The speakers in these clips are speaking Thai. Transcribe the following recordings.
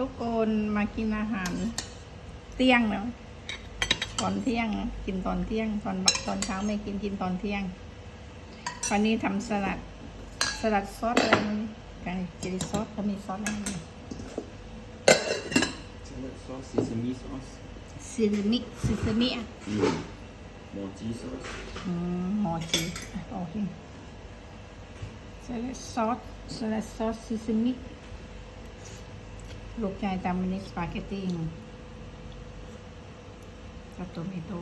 ทุกคนมากินอาหาร เที่ยงแล้วตอนเที่ยงนะกินตอนเที่ยง ตอนบักตอนเช้าไม่กินกินตอนเที่ยง วันนี้ทำสลัดสลัดซอสอะไรมันกันจิริซอสเขามีซอสอะไรไหม Salad sauce, sesame sauce, ซิลมิซิซมิอะ mm. Monty sauce. อืมหมอจีอะโอเคสลัดซอสสลัดซอสซิซมิ ลูกชายทำมินิสปาเกตตี้กับโตเมโต้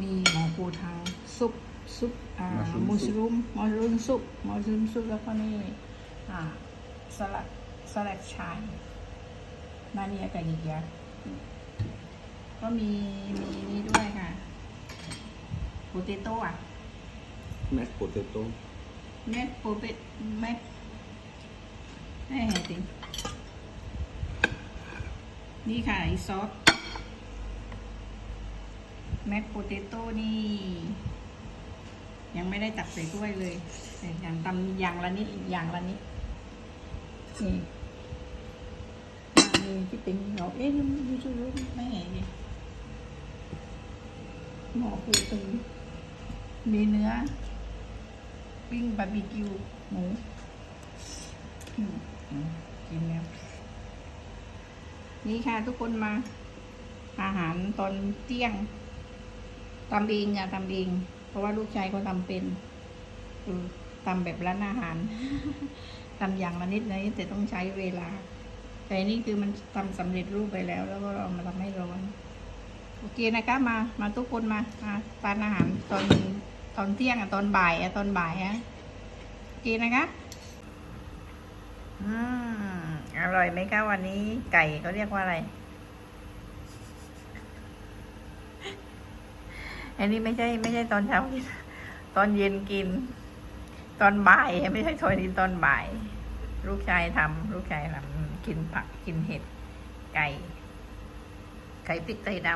มีหมูปูทางซุปซุปอ่า Mushroom มูส soup รูมมอสรูมซุปมอสรูมซุปแล้วก็นี่อ่าสลัดสลัดชายนานี่กับอีกอย่างก็มีมีนี่ด้วยค่ะโปเตโต้อะ Mashed potato. เม็ดโปเปตเม็ดให้เห็นจริง นี่ค่ะไอซอสแม็กโปเตโต้นี่ ยังไม่ได้ตักใส่ถ้วยเลยแต่อย่างตำอย่างละนิดอย่างละนิดนี่มีที่เป็นเราเอ๊ะยูทูบไม่เห็นเลยหมอปูตึงมีเนื้อ ปิ้งบาร์บีคิวหมูกินแล้ว นี่ค่ะทุกคนมา อาหารตอนเที่ยงทำเองอะทำเอง เพราะว่าลูกชายเขาทำเป็นคือทำแบบร้านอาหารทำอย่างละนิดละนิดแต่ต้องใช้เวลา แต่นี่คือมันทำสำเร็จรูปไปแล้ว แล้วก็เรามาทำให้ร้อน โอเคนะคะมา มาทุกคนมามาทานอาหารตอนตอนเที่ยงอะตอนบ่ายอะตอนบ่ายอะโอเคนะคะอืม อร่อยไหมคะวันนี้ไก่เขาเรียกว่าอะไร อันนี้ไม่ใช่ไม่ใช่ตอนเช้ากิน ตอนเย็นกิน ตอนบ่ายไม่ใช่ตอนนี้ตอนบ่าย ลูกชายทำลูกชายทำกินผักกินเห็ด ไก่ ไก่พริกไทยด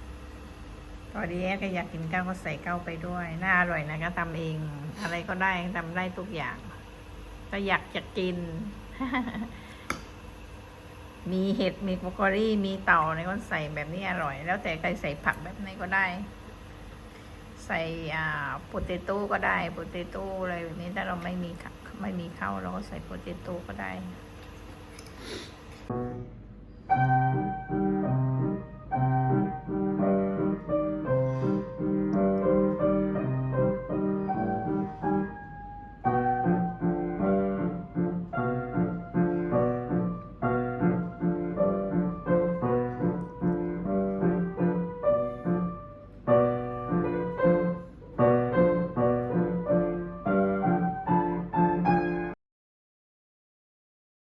ำพอดีแอก็อยากกินข้าวก็ใส่ข้าวไปด้วย น่าอร่อยนะก็ทำเอง อะไรก็ได้ทำได้ทุกอย่าง ก็อยากจะกิน มีเห็ด มีบรอกโคลี่ มีเต่าในก็ใส่แบบนี้อร่อย แล้วแต่ใครใส่ผักแบบไหนก็ได้ ใส่อ่าโปเตโต้ก็ได้โปเตโต้อะไรแบบนี้ถ้าเราไม่มีข้าวไม่มีข้าวเราก็ใส่โปเตโต้ก็ได้